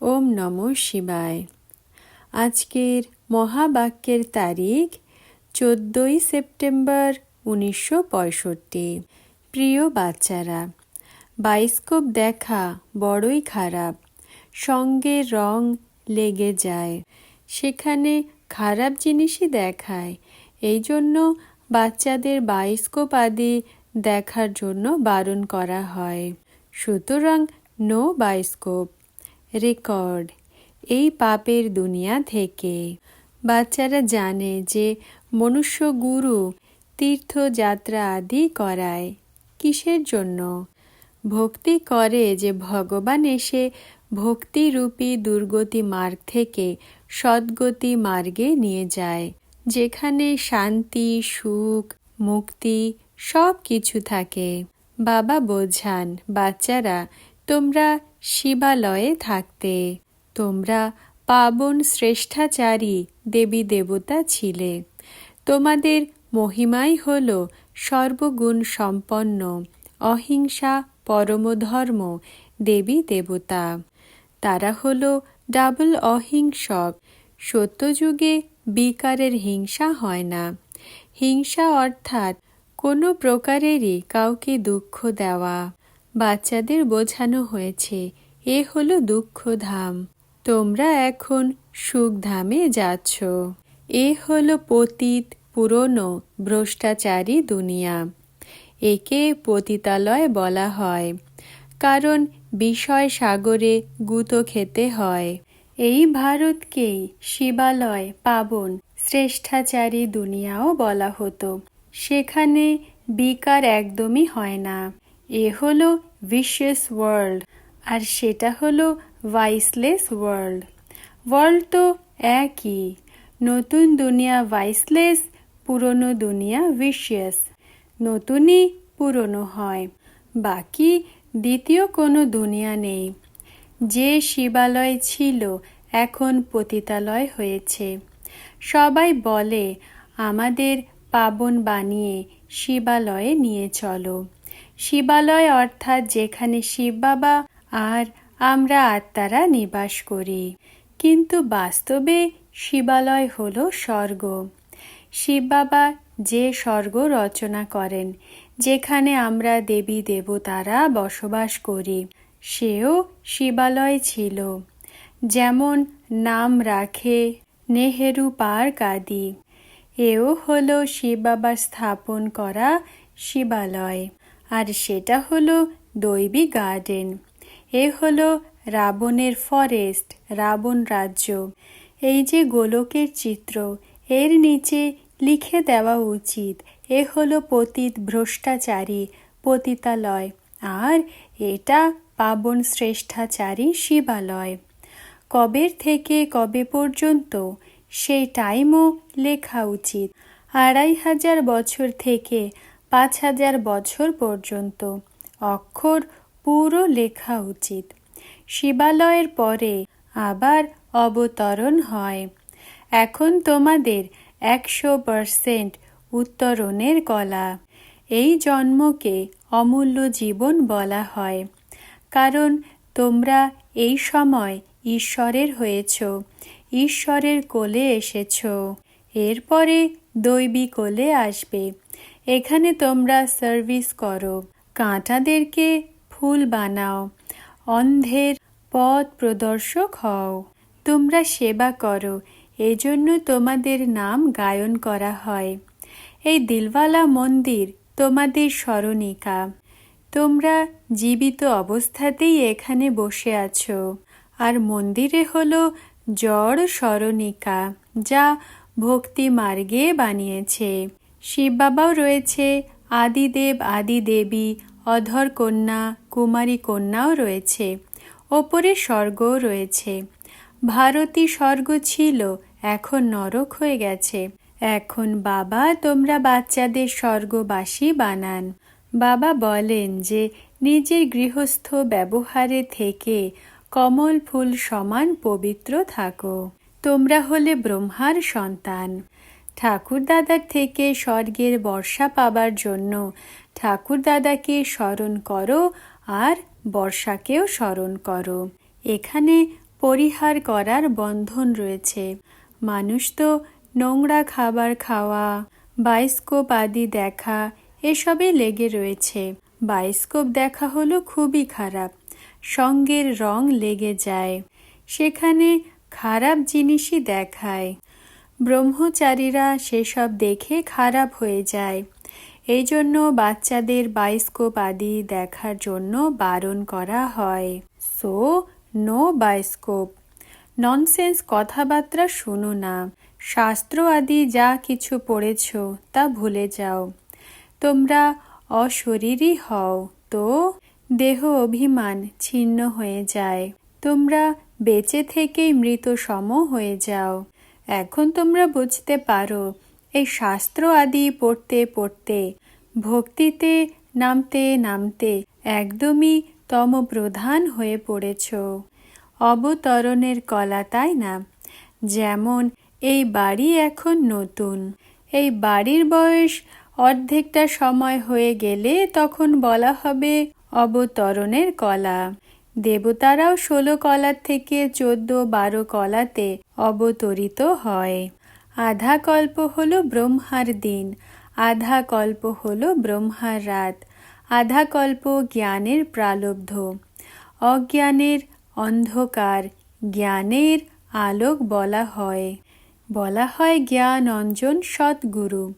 ওম নম শিবায়। আজকের মহাবাক্যের তারিখ চোদ্দোই সেপ্টেম্বর উনিশশো পঁয়ষট্টি। প্রিয় বাচ্চারা, বাইস্কোপ দেখা বড়ই খারাপ, সঙ্গে রং লেগে যায়। সেখানে খারাপ জিনিসই দেখায় এই জন্য বাচ্চাদের বাইস্কোপ আদি দেখার জন্য বারণ করা হয়। সুতরাং নো বাইস্কোপ। রেকর্ড। এই পাপের দুনিয়া থেকে বাচ্চারা জানে যে মনুষ্য গুরু তীর্থযাত্রা আদি করায়। কিসের জন্য? ভক্তি করে যে ভগবান এসে ভক্তিরূপী দুর্গতি মার্গ থেকে সদ্গতি মার্গে নিয়ে যায়, যেখানে শান্তি, সুখ, মুক্তি সব কিছু থাকে। বাবা বোঝান, বাচ্চারা, তোমরা শিবালয়ে থাকতে। তোমরা পাবন শ্রেষ্ঠাচারী দেবী দেবতা ছিলে। তোমাদের মহিমাই হল সর্বগুণ সম্পন্ন, অহিংসা পরমধর্ম দেবী দেবতা। তারা হল ডাবল অহিংসক। সত্যযুগে বিকারের হিংসা হয় না। হিংসা অর্থাৎ কোনো প্রকারেরই কাউকে দুঃখ দেওয়া। বাচ্চাদের বোঝানো হয়েছে। এ হলো দুঃখধাম। তোমরা এখন সুখধামে যাচ্ছ। এ হলো পতিত পুরনো ভ্রষ্টাচারী দুনিয়া। একে পতিতালয় বলা হয়। কারণ বিষয় সাগরে গুতো খেতে হয়। এই ভারতকেই শিবালয়, পাবন, শ্রেষ্ঠাচারী দুনিয়াও বলা হতো। সেখানে বিকার একদমই হয় না। এ হলো ভিশিয়াস ওয়ার্ল্ড আর সেটা হলো ভাইসলেস ওয়ার্ল্ড ওয়ার্ল্ড তো একই, নতুন দুনিয়া ভাইসলেস পুরনো দুনিয়া ভিশিয়াস নতুনই পুরনো হয়। বাকি দ্বিতীয় কোনো দুনিয়া নেই। যে শিবালয় ছিল এখন পতিতালয় হয়েছে। সবাই বলে, আমাদের পাবন বানিয়ে শিবালয়ে নিয়ে চলো। শিবালয় অর্থাৎ যেখানে শিব বাবা আর আমরা আত্মারা নিবাস করি। কিন্তু বাস্তবে শিবালয় হল স্বর্গ। শিব বাবা যে স্বর্গ রচনা করেন, যেখানে আমরা দেবী দেবতারা বসবাস করি, সেও শিবালয় ছিল। যেমন নাম রাখে নেহেরু পার্ক আদি। এও হল শিব বাবা স্থাপন করা শিবালয়। আর সেটা হলো দৈবী গার্ডেন। এ হলো রাবণের ফরেস্ট, রাবণ রাজ্য। এই যে গোলকের চিত্র, এর নিচে লিখে দেওয়া উচিত, এ হলো পতিত ভ্রষ্টাচারী, পতিতালয়। আর এটা পাবন শ্রেষ্ঠাচারী শিবালয়। কবের থেকে কবে পর্যন্ত? সেই টাইমও লেখা উচিত। আড়াই হাজার বছর থেকে পাঁচ হাজার বছর পর্যন্ত অক্ষর পুরো লেখা উচিত। শিবালয়ের পরে আবার অবতরণ হয়। এখন তোমাদের একশো পারসেন্ট উত্তরণের কলা। এই জন্মকে অমূল্য জীবন বলা হয়। কারণ তোমরা এই সময় ঈশ্বরের হয়েছ, ঈশ্বরের কোলে এসেছ। এরপরে দৈবী কোলে আসবে। এখানে তোমরা সার্ভিস করো। কাঁটাদেরকে ফুল বানাও। অন্ধের পথ প্রদর্শক হও। তোমরা সেবা করো। এজন্য তোমাদের নাম গায়ন করা হয়। এই দিলওয়ালা মন্দির তোমাদের স্মরণিকা। তোমরা জীবিত অবস্থাতেই এখানে বসে আছো। আর মন্দিরে হলো জড় স্মরণিকা, যা ভক্তি মার্গে বানিয়েছে। শিব বাবাও রয়েছে, আদিদেব, আদিদেবী অধর কন্যা কুমারী কন্যাও রয়েছে। ওপরে স্বর্গও রয়েছে। ভারতী স্বর্গ ছিল, এখন নরক হয়ে গেছে। এখন বাবা, তোমরা বাচ্চাদের স্বর্গবাসী বানান। বাবা বলেন যে, নিজের গৃহস্থ ব্যবহারে থেকে কমল ফুল সমান পবিত্র থাকো। তোমরা হলে ব্রহ্মার সন্তান। ঠাকুর দাদার থেকে স্বর্গের বর্ষা পাবার জন্য ঠাকুর দাদাকে স্মরণ করো আর বর্ষাকেও স্মরণ করো। এখানে পরিহার করার বন্ধন রয়েছে। মানুষ তো নোংরা খাবার খাওয়া বায়োস্কোপ আদি দেখা, এসবে লেগে রয়েছে। বায়োস্কোপ দেখা হলো খুবই খারাপ। সঙ্গের রং লেগে যায়। সেখানে খারাপ জিনিসই দেখায়। ব্রহ্মচারীরা সেসব দেখে খারাপ হয়ে যায়। এই জন্য বাচ্চাদের বায়োস্কোপ আদি দেখার জন্য বারণ করা হয়। সো, নো বায়োস্কোপ ননসেন্স কথাবার্তা শোনো না। শাস্ত্র আদি যা কিছু পড়েছ তা ভুলে যাও। তোমরা অশরীরই হও তো দেহ অভিমান ছিন্ন হয়ে যায়। তোমরা বেঁচে থেকেই মৃত সম হয়ে যাও। এখন তোমরা বুঝতে পারো, এই শাস্ত্র আদি পড়তে পড়তে, ভক্তিতে নামতে নামতে একদমই তমপ্রধান হয়ে পড়েছ। অবতরণের কলা, তাই না? যেমন, এই বাড়ি এখন নতুন। এই বাড়ির বয়স অর্ধেকটা সময় হয়ে গেলে তখন বলা হবে অবতরণের কলা। দেবতারাও ষোলো কলার থেকে চোদ্দ, বারো কলাতে অবতরিত হয়। আধা কল্প হল ব্রহ্মার দিন, আধা কল্প হল ব্রহ্মার রাত, আধা কল্প জ্ঞানের প্রালব্ধ। অজ্ঞানের অন্ধকার, জ্ঞানের আলোক বলা হয়। বলা হয় জ্ঞান অঞ্জন সৎগুরু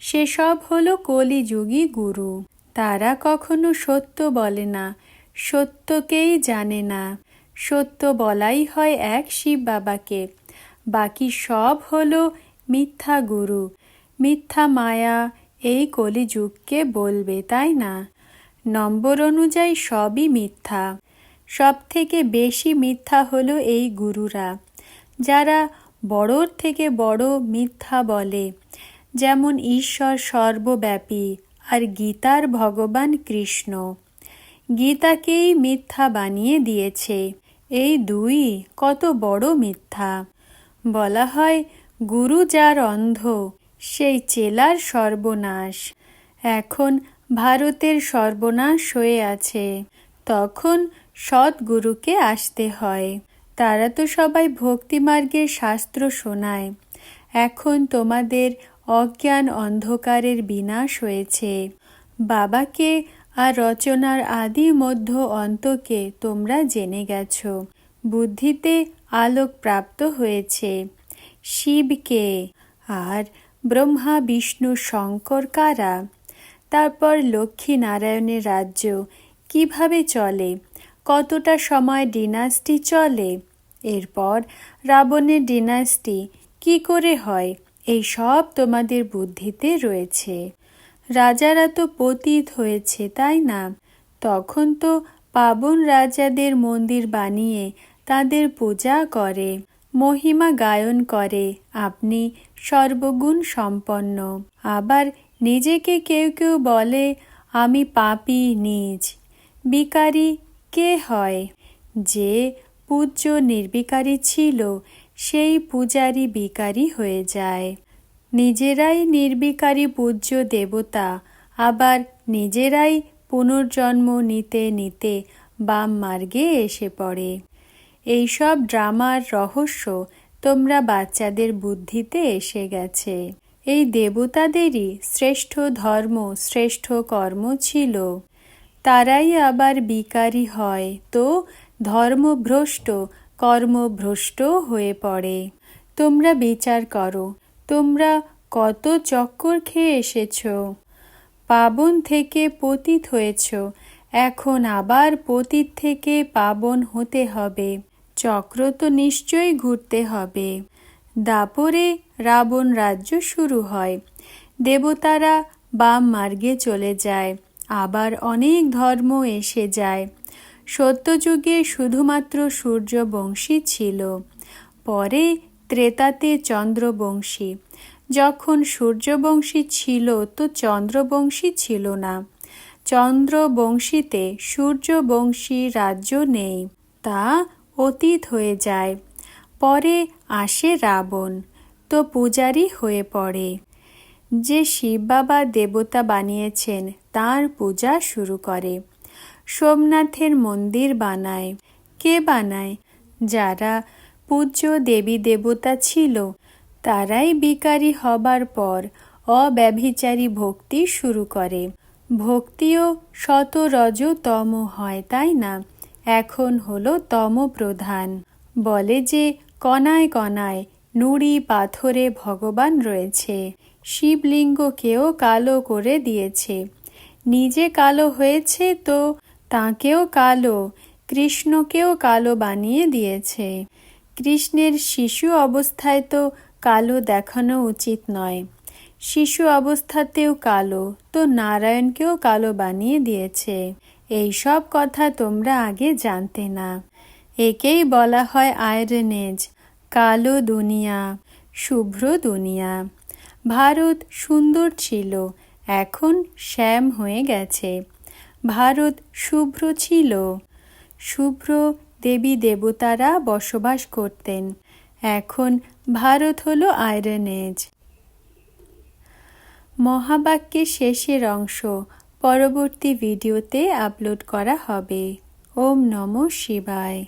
সেসব হলো কলিযুগী গুরু। তারা কখনো সত্য বলে না সত্যকেই জানে না। সত্য বলাই হয় এক শিব বাবাকে। বাকি সব হলো মিথ্যা গুরু। মিথ্যা মায়া এই কলিযুগকে বলবে, তাই না? নম্বর অনুযায়ী সবই মিথ্যা। সব থেকে বেশি মিথ্যা হলো এই গুরুরা, যারা বড়র থেকে বড় মিথ্যা বলে। যেমন ঈশ্বর সর্বব্যাপী আর গীতার ভগবান কৃষ্ণ। গীতাকেই মিথ্যা বানিয়ে দিয়েছে। এই দুই কত বড় মিথ্যা। বলা হয়, গুরু যার অন্ধ, সেই চেলার সর্বনাশ। এখন ভারতের সর্বনাশ হয়ে আছে। তখন সৎগুরুকে আসতে হয়। তারা তো সবাই ভক্তিমার্গের শাস্ত্র শোনায়। এখন তোমাদের অজ্ঞান অন্ধকারের বিনাশ হয়েছে। বাবাকে আর রচনার আদি মধ্য অন্তকে তোমরা জেনে গেছ। বুদ্ধিতে আলোক প্রাপ্ত হয়েছে। শিবকে। আর ব্রহ্মা, বিষ্ণু, শঙ্কর কারা? তারপর লক্ষ্মী নারায়ণের রাজ্য কীভাবে চলে? কতটা সময় ডিনাস্টি চলে? এরপর রাবণের ডিনাস্টি কি করে হয়? এই সব তোমাদের বুদ্ধিতে রয়েছে। রাজারা তো পতীত হয়েছে, তাই না? তখন তো পাবন রাজাদের মন্দির বানিয়ে তাদের পূজা করে, মহিমা গায়ন করে, আপনি সর্বগুণ সম্পন্ন। আবার নিজেকে কেউ কেউ বলে, আমি পাপি নিজ বিকারী কে হয়? যে পূজ্য নির্বিকারী ছিল, সেই পূজারী বিকারী হয়ে যায়। নিজেরাই নির্বিকারী পূজ্য দেবতা, আবার নিজেরাই পুনর্জন্ম নিতে নিতে বাম মার্গে এসে পড়ে। এইসব ড্রামার রহস্য তোমরা বাচ্চাদের বুদ্ধিতে এসে গেছে। এই দেবতাদেরই শ্রেষ্ঠ ধর্ম, শ্রেষ্ঠ কর্ম ছিল। তারাই আবার বিকারী হয় তো ধর্মভ্রষ্ট, কর্মভ্রষ্ট হয়ে পড়ে। তোমরা বিচার করো তোমরা কত চক্কর খেয়ে এসেছ। পাবন থেকে পতিত হয়েছ। এখন আবার পতিত থেকে পাবন হতে হবে। চক্র তো নিশ্চয়ই ঘুরতে হবে। দাপরে রাবণ রাজ্য শুরু হয়। দেবতারা বাম মার্গে চলে যায়। আবার অনেক ধর্ম এসে যায়। সত্যযুগে শুধুমাত্র সূর্যবংশী ছিল। পরে ত্রেতাতে চন্দ্রবংশী। যখন সূর্যবংশী ছিল, তো চন্দ্রবংশী ছিল না। চন্দ্রবংশীতে সূর্যবংশী রাজ্য নেই, তা অতীত হয়ে যায়। পরে আসে রাবণ, তো পূজারি হয়ে পড়ে। যে শিব বাবা দেবতা বানিয়েছেন, তার পূজা শুরু করে। সোমনাথের মন্দির বানায়। কে বানায়? যারা পূজ্য দেবী দেবতা ছিল, তারাই বিকারী হবার পর অব্যভিচারী ভক্তি শুরু করে। ভক্তিও শত রজ তম হয়, তাই না? এখন হলো তম প্রধান। বলে যে কণায় কণায় নুড়ি পাথরে ভগবান রয়েছে। শিবলিঙ্গকেও কালো করে দিয়েছে। নিজে কালো হয়েছে তো তাকেও কালো, কৃষ্ণকেও কালো বানিয়ে দিয়েছে। কৃষ্ণের শিশু অবস্থায় তো কালো দেখানো উচিত নয়। শিশু অবস্থাতেও কালো, তো নারায়ণকেও কালো বানিয়ে দিয়েছে। এই সব কথা তোমরা আগে জানতে না। একেই বলা হয় আয়রনেজ কালো দুনিয়া, শুভ্র দুনিয়া। ভারত সুন্দর ছিল, এখন শ্যাম হয়ে গেছে। ভারত শুভ্র ছিল, শুভ্র দেবী দেবতারা বসবাস করতেন। এখন ভারত হল আয়রন এজ। মহাবাক্যের শেষের অংশ পরবর্তী ভিডিওতে আপলোড করা হবে। ওম নম শিবায়।